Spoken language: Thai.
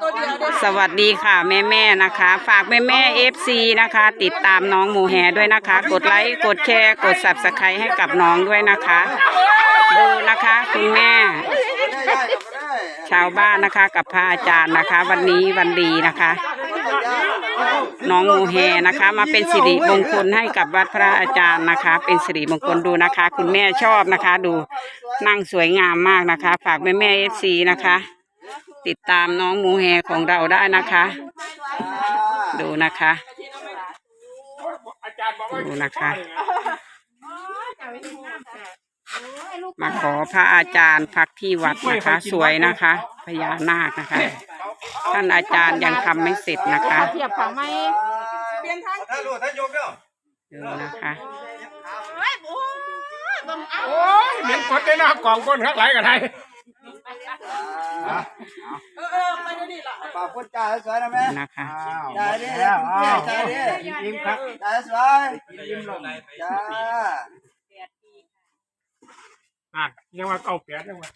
ตัวเดียวเด้อสวัสดีค่ะแม่แม่ๆนะคะ ฝากแม่แม่เอฟซีนะคะ ติดตามน้องหมูแฮด้วยนะคะ กดไลค์กดแชร์กด subscribe ให้กับน้องด้วยนะคะ ดูนะคะคุณแม่ ชาวบ้านนะคะกับพระอาจารย์นะคะ วันนี้วันดีนะคะ น้องหมูแฮนะคะ มาเป็นสิริมงคลให้กับวัดพระอาจารย์นะคะ เป็นสิริมงคลดูนะคะ คุณแม่ชอบนะคะ ดูนั่งสวยงามมากนะคะ ฝากแม่แม่เอฟซีนะคะ ติดตามน้องหมูแฮของเราได้นะคะ ดูนะคะ ดูนะคะ มาขอพระอาจารย์พักที่วัดนะคะ สวยนะคะพญานาคนะคะ ท่านอาจารย์ยังทำไม่เสร็จนะคะเทียบของไม่เปลี่ยนทางถ้าลูกถ้าโยมเนาะดูนะคะเฮ้ยโอ้ยเอาโอ้ยเหม็นกดได้นะกล่องก้นข้างไหลกันไทย เออเออไปเดี๋ยวนี้ล่ะป่าพุทธจ่าสวยนะแม่ดูนะคะจ่ายดิจ่ายดิยิ้มครับจ่ายสวยยิ้มลงจ้าอะยังว่าเก่าเปียกยังว่า